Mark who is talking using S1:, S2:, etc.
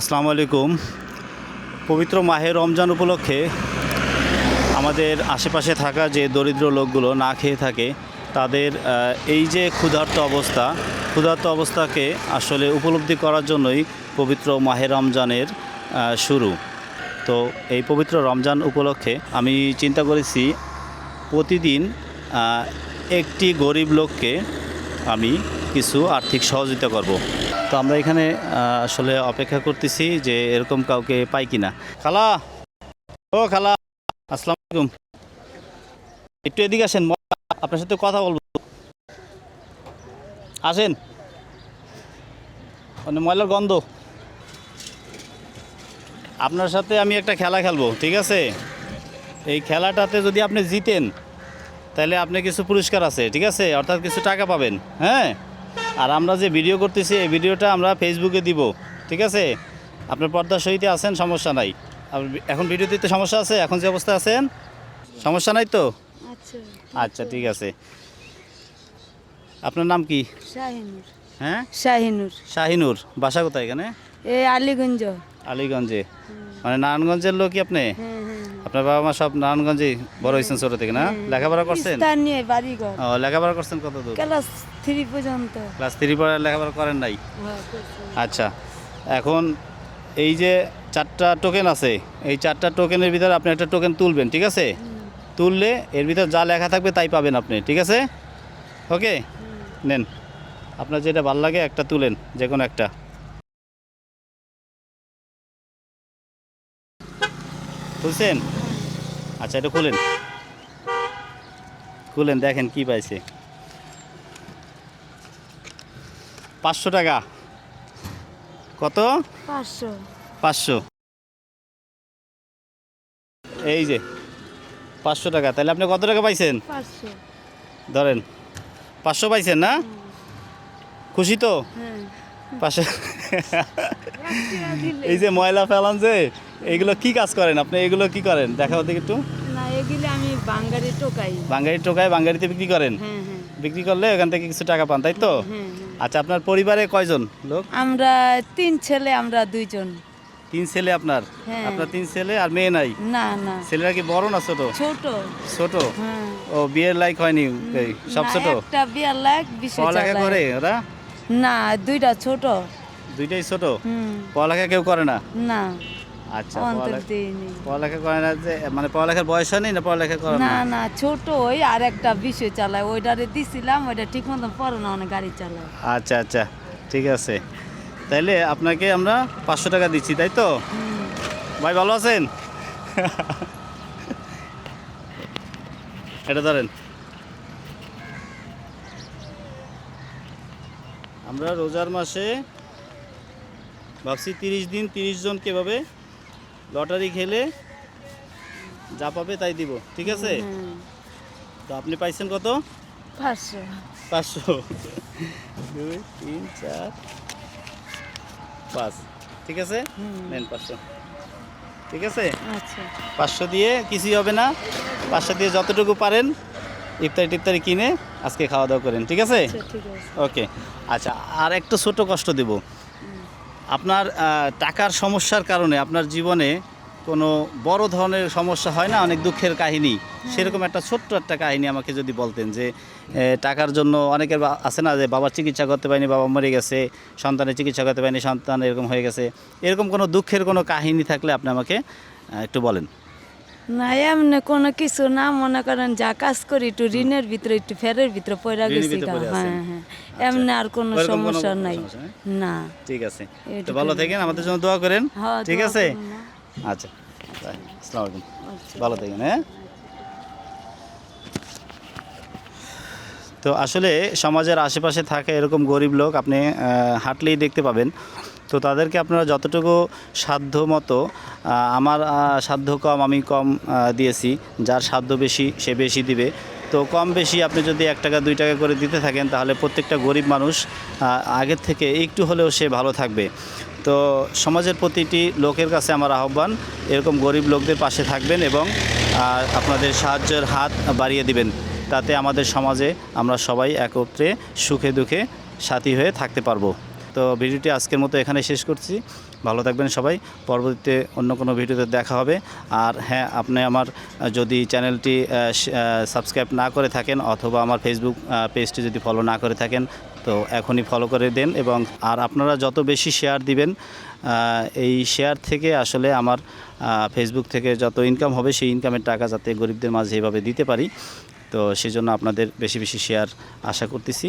S1: আসসালামু আলাইকুম। পবিত্র মাহে রমজান উপলক্ষে আমাদের আশেপাশে থাকা যে দরিদ্র লোকগুলো না খেয়ে থাকে, তাদের এই যে ক্ষুধার্ত অবস্থা, ক্ষুধার্ত অবস্থাকে আসলে উপলব্ধি করার জন্যই পবিত্র মাহে রমজানের শুরু। তো এই পবিত্র রমজান উপলক্ষে আমি চিন্তা করেছি, প্রতিদিন একটি গরিব লোককে আমি কিছু আর্থিক সহযোগিতা করব। তো আমরা এখানে আসলে অপেক্ষা করতেছি যে এরকম কাউকে পাই কিনা। খালা! ও খালা! আসসালামু আলাইকুম। একটু এদিকে আসেন আপনার সাথে কথা বলব। আসেন। মানে ময়লার গন্ধ। আপনার সাথে আমি একটা খেলা খেলব, ঠিক আছে? এই খেলাটাতে যদি আপনি জিতেন, তাহলে আপনি কিছু পুরস্কার আছে, ঠিক আছে? অর্থাৎ কিছু টাকা পাবেন হ্যাঁ? আর আমরা যে ভিডিও করতেছি এই ভিডিওটা আমরা ফেসবুকে দিব ঠিক আছে? আপনার পর্দার সহিতে আছেন সমস্যা নাই। এখন ভিডিও দিতে সমস্যা আছে? এখন যে অবস্থা আছেন? সমস্যা নাই তো?
S2: আচ্ছা।
S1: আচ্ছা ঠিক আছে। আপনার নাম কি?
S2: শাহিনুর।
S1: হ্যাঁ?
S2: শাহিনুর।
S1: শাহিনুর। বাসা কোথায় এখানে?
S2: আলীগঞ্জ।
S1: আলীগঞ্জে। মানে নারায়ণগঞ্জের লোকই আপনি?
S2: হ্যাঁ হ্যাঁ।
S1: আপনার বাবা মা সব নারায়ণগঞ্জে বড় হয়েছেন ছোট থেকে না? লেখাপড়া করছেন? ও লেখাপড়া করছেন কত দূর?
S2: ক্লাস থ্রি পর্যন্ত।
S1: ক্লাস থ্রি লেখাপড়া করেন নাই?
S2: হ্যাঁ,
S1: আচ্ছা এখন এই যে চারটা টোকেন আছে এই চারটা টোকেনের ভিতরে আপনি একটা টোকেন তুলবেন ঠিক আছে? তুললে এর ভিতর যা লেখা থাকবে তাই পাবেন আপনি ঠিক আছে? ওকে নেন। আপনার যেটা ভালো লাগে একটা তুলেন যে কোনো একটা। তুলছেন আচ্ছা এটা খুলেন। খুলেন দেখেন কি পাইছে। পাঁচশো টাকা। কত?
S2: পাঁচশো।
S1: পাঁচশো। এই যে পাঁচশো টাকা। তাহলে আপনি কত টাকা পাইছেন? ধরেন পাঁচশো পাইছেন না? খুশি তো?
S2: হ্যাঁ।
S1: পাশে এই যে ময়লা ফেলান যে এইগুলো কি কাজ করেন আপনি? এগুলো কি করেন? দেখাও দেখি একটু।
S2: না এগুলি আমি বাঙ্গারি টোকাই।
S1: বাঙ্গারি টোকায় বাঙ্গারিতে বিক্রি করেন?
S2: হ্যাঁ হ্যাঁ।
S1: বিক্রি করলে এখান থেকে কিছু টাকা পান তাই তো?
S2: হ্যাঁ
S1: আচ্ছা আপনার পরিবারে কয়জন লোক?
S2: আমরা তিন ছেলে আমরা দুইজন।
S1: তিন ছেলে আপনার। আপনার তিন ছেলে আর মেয়ে নাই?
S2: না না।
S1: ছেলেরা কি বড় না ছোট?
S2: ছোট।
S1: ছোট? ও বিয়ের লাইক হয়নি সব ছোট?
S2: একটা বিয়ার লাখ বিশে
S1: পড়ালেখা করে ওরা?
S2: না দুইটা ছোট।
S1: দুইটাই ছোট? পড়ালেখা কেউ করে না?
S2: না।
S1: আচ্ছা
S2: অন্তর
S1: পড়ালেখা-
S2: দিইনি।
S1: পড়ালেখা করে না যে মানে পড়ালেখার বয়স হয়নি না পড়ালেখা করে
S2: না
S1: না?
S2: না ছোট ওই আর একটা বিষয় চালায়। ওইটারে দিছিলাম ওইটা ঠিক মতন পড়ে না অনেক গাড়ি চালায়।
S1: আচ্ছা আচ্ছা ঠিক আছে। তাইলে আপনাকে আমরা পাঁচশো টাকা দিচ্ছি তাই তো? ভাই ভালো আছেন? এটা ধরেন। আমরা রোজার মাসে ভাবছি তিরিশ দিন তিরিশ জনকে এভাবে লটারি খেলে যা পাবে তাই দিব ঠিক আছে? তো আপনি পাইছেন কত?
S2: পাঁচশো।
S1: পাঁচশো। দুই তিন চার পাঁচ ঠিক আছে। নেন পাঁচশো। ঠিক আছে?
S2: আচ্ছা।
S1: পাঁচশো দিয়ে কিছুই হবে না। পাঁচশো দিয়ে যতটুকু পারেন ইফতারি টিফতারি কিনে আজকে খাওয়া দাওয়া করেন ঠিক আছে?
S2: আচ্ছা ঠিক আছে।
S1: ওকে। আচ্ছা আর একটু ছোট কষ্ট দেব। আপনার টাকার সমস্যার কারণে আপনার জীবনে কোনো বড় ধরনের সমস্যা হয় না অনেক দুঃখের কাহিনী। সেরকম একটা ছোট্ট একটা কাহিনী আমাকে যদি বলতেন যে টাকার জন্য অনেকের আছে না যে বাবার চিকিৎসা করতে পারেনি বাবা মরে গেছে সন্তানের চিকিৎসা করতে পারেনি সন্তান এরকম হয়ে গেছে। এরকম কোনো দুঃখের কোনো কাহিনী থাকলে আপনি আমাকে একটু বলেন।
S2: না এমনি কোনো কিছু না মনে করেন যা কাজ করি একটু ঋণের ভিতরে একটু ফেরের ভিতরে পয়রা গেছি। হ্যাঁ হ্যাঁ। এমনি আর কোনো সমস্যা নাই। না।
S1: ঠিক আছে। তো ভালো থাকেন আমাদের জন্য দোয়া করেন।
S2: হ্যাঁ,
S1: ঠিক আছে? আচ্ছা। আসসালামু আলাইকুম।
S2: আচ্ছা।
S1: ভালো থাকেন হ্যাঁ? তো আসলে সমাজের আশেপাশে থাকে এরকম গরিব লোক আপনি হাঁটলেই দেখতে পাবেন। তো তাদেরকে আপনারা যতটুকু সাধ্য মতো আমার সাধ্য কম আমি কম দিয়েছি, যার সাধ্য বেশি সে বেশি দিবে। তো কম বেশি আপনি যদি এক টাকা, দুই টাকা করে দিতে থাকেন, তাহলে প্রত্যেকটা গরিব মানুষ আগের থেকে একটু হলেও সে ভালো থাকবে। তো সমাজের প্রতিটি লোকের কাছে আমার আহ্বান, এরকম গরিব লোকদের পাশে থাকবেন এবং আপনাদের সাহায্যের হাত বাড়িয়ে দিবেন। তাতে আমাদের সমাজে আমরা সবাই একত্রে সুখে দুঃখে সাথী হয়ে থাকতে পারব। তো ভিডিওটি আজকের মতো এখানে শেষ করছি। ভালো থাকবেন সবাই। পরবর্তীতে অন্য কোনো ভিডিওতে দেখা হবে। আর হ্যাঁ আপনি আমার যদি চ্যানেলটি সাবস্ক্রাইব না করে থাকেন অথবা আমার ফেসবুক পেজটি যদি ফলো না করে থাকেন, তো এখনই ফলো করে দেন এবং আর আপনারা যত বেশি শেয়ার দিবেন এই শেয়ার থেকে আসলে আমার ফেসবুক থেকে যত ইনকাম হবে, সেই ইনকামের টাকা যাতে গরিবদের মাঝে এভাবে দিতে পারি। তো সেই জন্য আপনাদের বেশি বেশি শেয়ার আশা করতেছি।